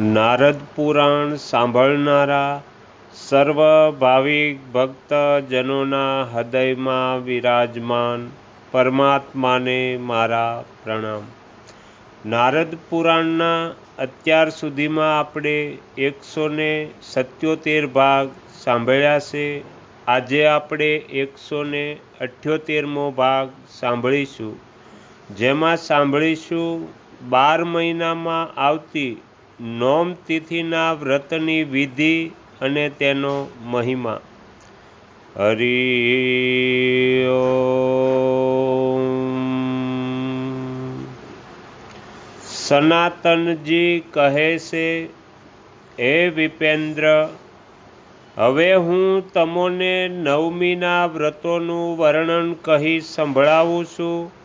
નારદ પુરાણ સાંભળનારા સર્વ ભાવિક ભક્તજનોના હૃદયમાં વિરાજમાન પરમાત્માને મારા પ્રણામ. નારદ પુરાણના અત્યાર સુધીમાં આપણે એકસો ને સત્યોતેર ભાગ સાંભળ્યા છે. આજે આપણે એકસો ને અઠ્યોતેરમો ભાગ સાંભળીશું. જેમાં સાંભળીશું બાર મહિનામાં આવતી નોમ તિથિના વ્રતની વિધિ અને તેનો મહિમા. હરિ સનાતનજી કહે છે, હે વિપેન્દ્ર, હવે હું તમોને નવમીના વ્રતોનું વર્ણન કહી સંભળાવું છું.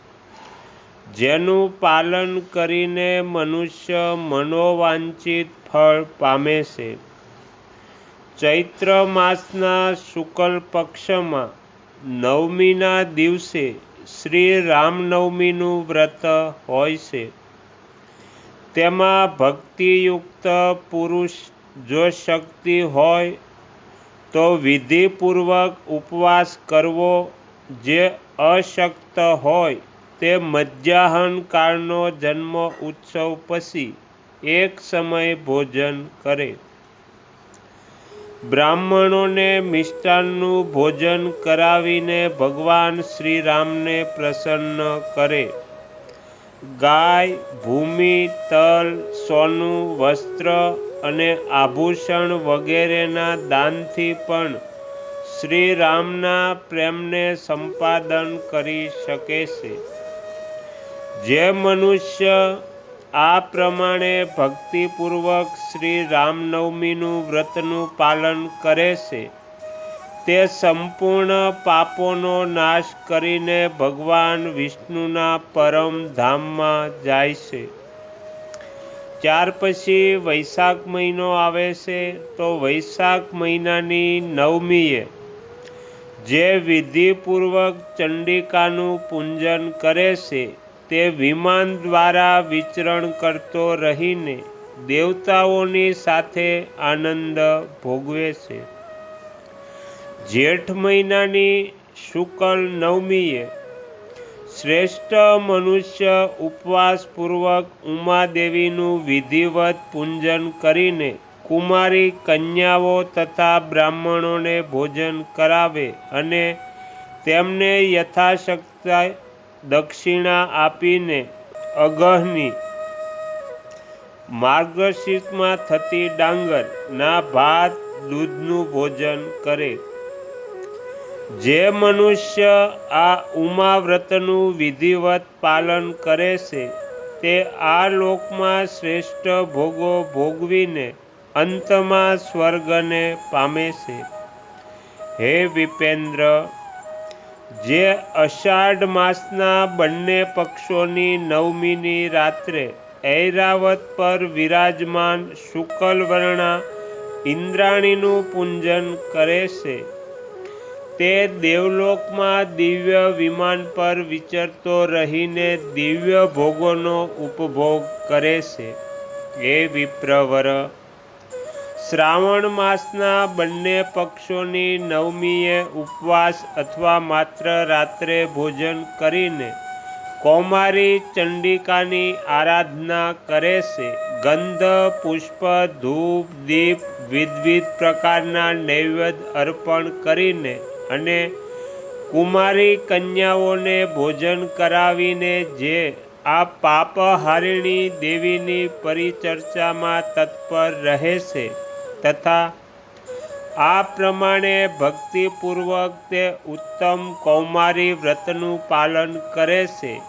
જેનું પાલન કરીને મનુષ્ય મનોવાંછિત ફળ પામે છે. ચૈત્ર માસના શુક્લ પક્ષમાં નવમીના દિવસે શ્રી રામનવમીનું વ્રત હોય છે. તેમાં ભક્તિયુક્ત પુરુષ જો શક્તિ હોય તો વિધિપૂર્વક ઉપવાસ કરવો જે અશક્ત હોય તે મધ્યાહન કાળનો જન્મ ઉત્સવ પછી એક સમય ભોજન કરે. બ્રાહ્મણોને મિષ્ટાનનું ભોજન કરાવીને ભગવાન શ્રી રામને પ્રસન્ન કરે. ગાય, ભૂમિ, તલ, સોનું, વસ્ત્ર અને આભૂષણ વગેરેના દાનથી પણ શ્રી રામના પ્રેમને સંપાદન કરી શકે છે. જે મનુષ્ય આ પ્રમાણે ભક્તિપૂર્વક શ્રી રામનવમીનું વ્રતનું પાલન કરે છે, તે સંપૂર્ણ પાપોનો નાશ કરીને ભગવાન વિષ્ણુના પરમ ધામમાં જાય છે. ત્યાર પછી વૈશાખ મહિનો આવે છે, તો વૈશાખ મહિનાની નવમીએ જે વિધિપૂર્વક ચંડિકાનું પૂજન કરે છે તે વિમાન દ્વારા વિચરણ કરતો રહીને દેવતાઓની સાથે આનંદ ભોગવે છે. જેઠ મહિનાની શુકલ નવમીએ શ્રેષ્ઠ મનુષ્ય ઉપવાસપૂર્વક ઉમાદેવીનું વિધિવત પૂજન કરીને કુમારી કન્યાઓ તથા બ્રાહ્મણોને ભોજન કરાવે અને તેમને યથાશક્તિ દક્ષિણા આપીને અગહની માર્ગશીર્ષમાં થતી ડાંગરના ભાત દૂધનું ભોજન કરે. જે મનુષ્ય આ ઉમાવ્રતનું વિધિવત પાલન કરે છે, તે આ લોકમાં શ્રેષ્ઠ ભોગો ભોગવીને અંતમાં સ્વર્ગને પામે છે. હે વિપેન્દ્ર જે અષાઢ માસના બંને પક્ષોની નવમીની રાત્રે ઐરાવત પર વિરાજમાન શુકલ વર્ણા ઇન્દ્રાણીનું પૂજન કરે છે. તે દેવલોકમાં દિવ્ય વિમાન પર વિચરતો રહીને દિવ્ય ભોગોનો ઉપભોગ કરે છે. એ વિપ્રવર શ્રાવણ માસના બંને પક્ષોની નવમીએ ઉપવાસ અથવા માત્ર રાત્રે ભોજન કરીને કૌમારી ચંડિકાની આરાધના કરે છે. ગંધ, પુષ્પ, ધૂપ, દીપ વિવિધ પ્રકારના નૈવેદ્ય અર્પણ કરીને અને કુમારી કન્યાઓને ભોજન કરાવીને જે આ પાપહારિણી દેવીની પરિચર્ચામાં તત્પર રહે છે. તથા આ પ્રમાણે ભક્તિપૂર્વક તે ઉત્તમ કૌમારી વ્રતનું પાલન કરે છે.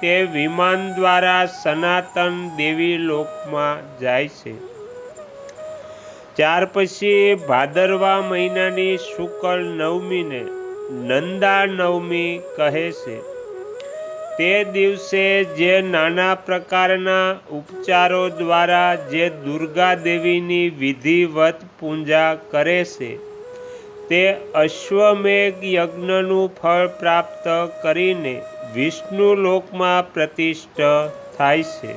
તે વિમાન દ્વારા સનાતન દેવી લોકમાં જાય છે. ત્યાર પછી ભાદરવા મહિનાની શુકલ નવમીને નંદા નવમી કહે છે. તે દિવસે જે નાના પ્રકારના ઉપચારો દ્વારા જે દુર્ગા દેવીની વિધિવત પૂજા કરે છે, તે અશ્વમેઘ યજ્ઞનું ફળ પ્રાપ્ત કરીને વિષ્ણુ લોકમાં પ્રતિષ્ઠ થાય છે.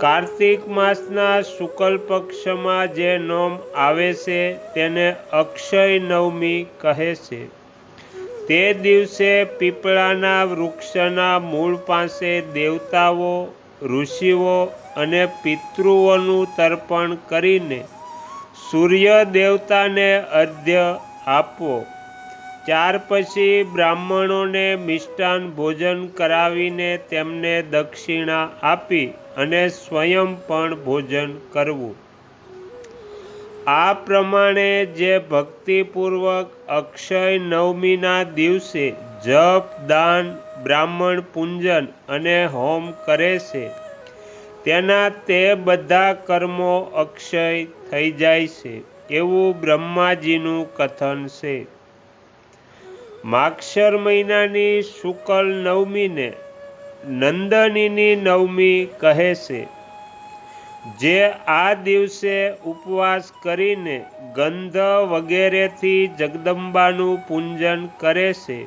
કાર્તિક માસના શુક્લ પક્ષમાં જે નોમ આવે છે, તેને અક્ષય નવમી કહે છે. તે દિવસે પીપળાના વૃક્ષના મૂળ પાસે દેવતાઓ, ઋષિઓ અને પિતૃઓનું તર્પણ કરીને સૂર્ય દેવતાને અર્ધ્ય આપવો ત્યાર પછી બ્રાહ્મણોને મિષ્ટાન ભોજન કરાવીને તેમને દક્ષિણા આપી અને સ્વયં પણ ભોજન કરવું. આ પ્રમાણે જે ભક્તિપૂર્વક અક્ષય નવમીના દિવસે જપ, દાન, બ્રાહ્મણ પૂંજન અને હોમ કરે છે, તેના તે બધા કર્મો અક્ષય થઈ જાય છે એવું બ્રહ્માજીનું કથન છે. માક્ષર મહિનાની શુકલ નવમીને નંદનીની નવમી કહે છે જે આ દિવસે ઉપવાસ કરીને ગંધ વગેરેથી જગદંબાનું પૂજન કરે છે,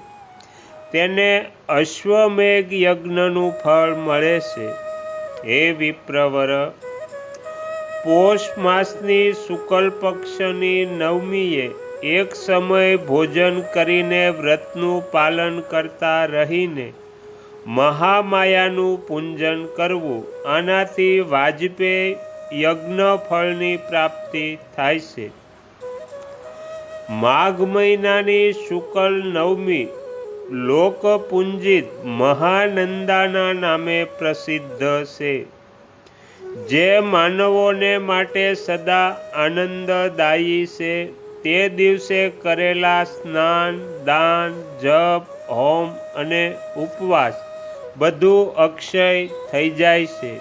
તેને અશ્વમેઘ યજ્ઞનું ફળ મળે છે. હે વિપ્રવર, પોષ માસની શુકલ પક્ષની નવમીએ એક સમય ભોજન કરીને વ્રતનું પાલન કરતા રહીને મહામાયાનું પૂજન કરવું આનાથી વાજપેયી યજ્ઞ ફળની પ્રાપ્તિ થાય છે. માઘ મહિનાની શુકલ નવમી લોકપુંજિત મહાનંદાના નામે પ્રસિદ્ધ છે, જે માનવોને માટે સદા આનંદદાયી છે. તે દિવસે કરેલા સ્નાન, દાન, જપ, હોમ અને ઉપવાસ બધું અક્ષય થઈ જાય છે.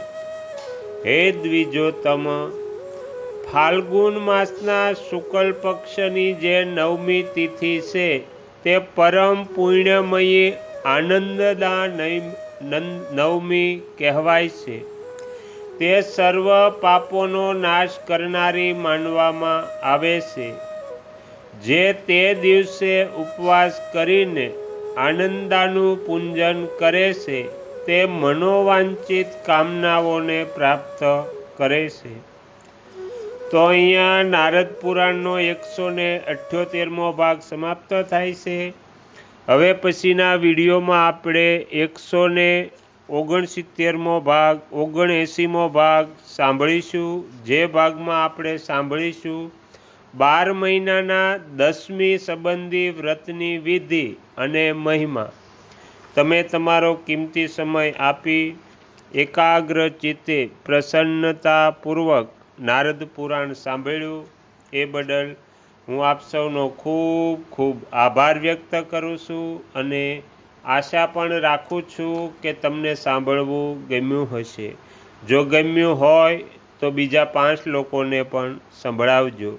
હે દ્વિજોતમ, ફાલ્ગુન માસના શુક્લ પક્ષની જે નવમી તિથિ છે, તે પરમ પુણ્યમયી આનંદદા નવમી કહેવાય છે. તે સર્વ પાપોનો નાશ કરનારી માનવામાં આવે છે. જે તે દિવસે ઉપવાસ કરીને આનંદાનું પૂજન કરે છે, તે મનોવાંચિત કામનાઓને પ્રાપ્ત કરે છે. તો અહીંયા નારદ પુરાણનો એકસો ને અઠ્યોતેરમો ભાગ સમાપ્ત થાય છે. હવે પછીના વિડીયોમાં આપણે એકસો ને ઓગણસિત્તેરમો ભાગ, ઓગણએંસીમો ભાગ સાંભળીશું. જે ભાગમાં આપણે સાંભળીશું બાર મહિનાના દસમી સંબંધી વ્રતની વિધિ અને મહિમા. તમે તમારો કિંમતી સમય આપી એકાગ્ર ચિત્તે પ્રસન્નતાપૂર્વક નારદ પુરાણ સાંભળ્યું. એ બદલ હું આપ સૌનો ખૂબ ખૂબ આભાર વ્યક્ત કરું છું અને આશા પણ રાખું છું કે તમને સાંભળવું ગમ્યું હશે. જો ગમ્યું હોય તો બીજા પાંચ લોકોને પણ સંભળાવજો.